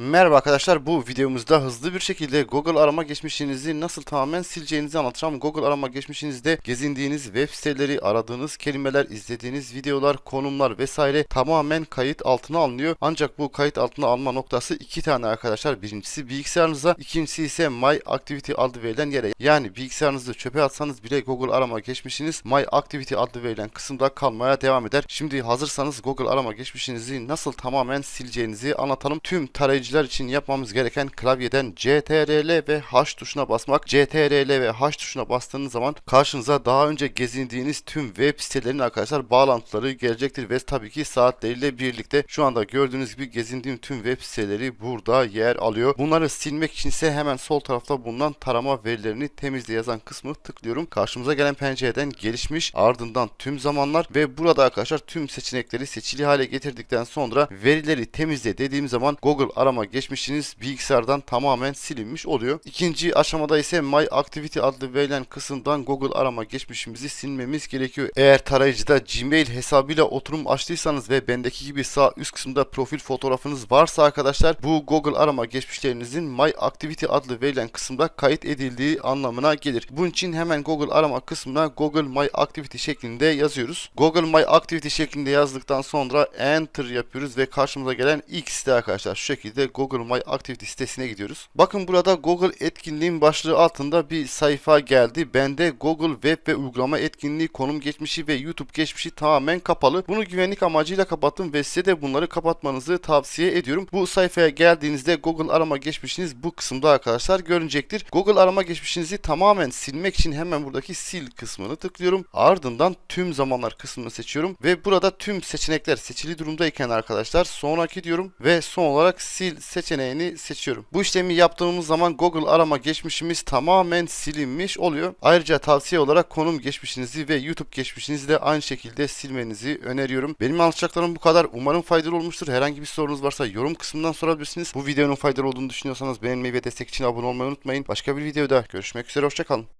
Merhaba arkadaşlar bu videomuzda hızlı bir şekilde Google arama geçmişinizi nasıl tamamen sileceğinizi anlatacağım. Google arama geçmişinizde gezindiğiniz web siteleri, aradığınız kelimeler, izlediğiniz videolar, konumlar vesaire tamamen kayıt altına alınıyor. Ancak bu kayıt altına alma noktası iki tane arkadaşlar. Birincisi bilgisayarınıza, ikincisi ise My Activity adlı verilen yere. Yani bilgisayarınızı çöpe atsanız bile Google arama geçmişiniz My Activity adlı verilen kısımda kalmaya devam eder. Şimdi hazırsanız Google arama geçmişinizi nasıl tamamen sileceğinizi anlatalım. Tüm tarayıcılar için yapmamız gereken klavyeden CTRL ve H tuşuna basmak. CTRL ve H tuşuna bastığınız zaman karşınıza daha önce gezindiğiniz tüm web sitelerinin arkadaşlar bağlantıları gelecektir ve tabii ki saatleriyle birlikte şu anda gördüğünüz gibi gezindiğim tüm web siteleri burada yer alıyor. Bunları silmek için ise hemen sol tarafta bulunan tarama verilerini temizle yazan kısmı tıklıyorum. Karşımıza gelen pencereden gelişmiş ardından tüm zamanlar ve burada arkadaşlar tüm seçenekleri seçili hale getirdikten sonra verileri temizle dediğim zaman Google arama geçmişiniz bilgisayardan tamamen silinmiş oluyor. İkinci aşamada ise My Activity adlı verilen kısımdan Google arama geçmişimizi silmemiz gerekiyor. Eğer tarayıcıda Gmail hesabıyla oturum açtıysanız ve bendeki gibi sağ üst kısımda profil fotoğrafınız varsa arkadaşlar bu Google arama geçmişlerinizin My Activity adlı verilen kısımda kayıt edildiği anlamına gelir. Bunun için hemen Google arama kısmına Google My Activity şeklinde yazıyoruz. Google My Activity şeklinde yazdıktan sonra Enter yapıyoruz ve karşımıza gelen ilk site arkadaşlar şu şekilde Google My Activity sitesine gidiyoruz. Bakın burada Google etkinliğin başlığı altında bir sayfa geldi. Bende Google web ve uygulama etkinliği, konum geçmişi ve YouTube geçmişi tamamen kapalı. Bunu güvenlik amacıyla kapattım ve size de bunları kapatmanızı tavsiye ediyorum. Bu sayfaya geldiğinizde Google arama geçmişiniz bu kısımda arkadaşlar görünecektir. Google arama geçmişinizi tamamen silmek için hemen buradaki sil kısmını tıklıyorum. Ardından tüm zamanlar kısmını seçiyorum ve burada tüm seçenekler seçili durumdayken arkadaşlar sonraki diyorum ve son olarak sil seçeneğini seçiyorum. Bu işlemi yaptığımız zaman Google arama geçmişimiz tamamen silinmiş oluyor. Ayrıca tavsiye olarak konum geçmişinizi ve YouTube geçmişinizi de aynı şekilde silmenizi öneriyorum. Benim anlatacaklarım bu kadar. Umarım faydalı olmuştur. Herhangi bir sorunuz varsa yorum kısmından sorabilirsiniz. Bu videonun faydalı olduğunu düşünüyorsanız beğenmeyi ve destek için abone olmayı unutmayın. Başka bir videoda görüşmek üzere. Hoşçakalın.